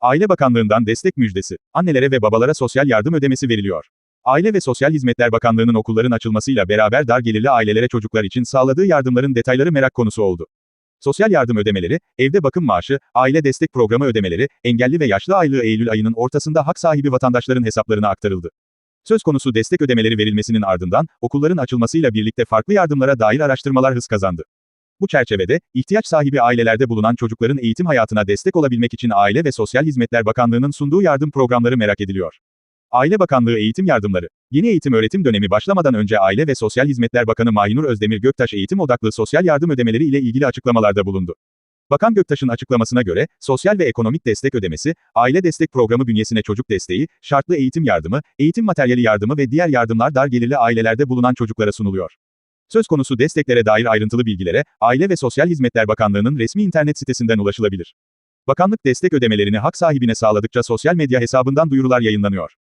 Aile Bakanlığı'ndan destek müjdesi. Annelere ve babalara sosyal yardım ödemesi veriliyor. Aile ve Sosyal Hizmetler Bakanlığı'nın okulların açılmasıyla beraber dar gelirli ailelere çocuklar için sağladığı yardımların detayları merak konusu oldu. Sosyal yardım ödemeleri, evde bakım maaşı, aile destek programı ödemeleri, engelli ve yaşlı aylığı Eylül ayının ortasında hak sahibi vatandaşların hesaplarına aktarıldı. Söz konusu destek ödemeleri verilmesinin ardından, okulların açılmasıyla birlikte farklı yardımlara dair araştırmalar hız kazandı. Bu çerçevede, ihtiyaç sahibi ailelerde bulunan çocukların eğitim hayatına destek olabilmek için Aile ve Sosyal Hizmetler Bakanlığı'nın sunduğu yardım programları merak ediliyor. Aile Bakanlığı Eğitim Yardımları Yeni eğitim öğretim dönemi başlamadan önce Aile ve Sosyal Hizmetler Bakanı Mahinur Özdemir Göktaş eğitim odaklı sosyal yardım ödemeleri ile ilgili açıklamalarda bulundu. Bakan Göktaş'ın açıklamasına göre, sosyal ve ekonomik destek ödemesi, aile destek programı bünyesine çocuk desteği, şartlı eğitim yardımı, eğitim materyali yardımı ve diğer yardımlar dar gelirli ailelerde bulunan çocuklara sunuluyor. Söz konusu desteklere dair ayrıntılı bilgilere, Aile ve Sosyal Hizmetler Bakanlığı'nın resmi internet sitesinden ulaşılabilir. Bakanlık destek ödemelerini hak sahibine sağladıkça sosyal medya hesabından duyurular yayınlanıyor.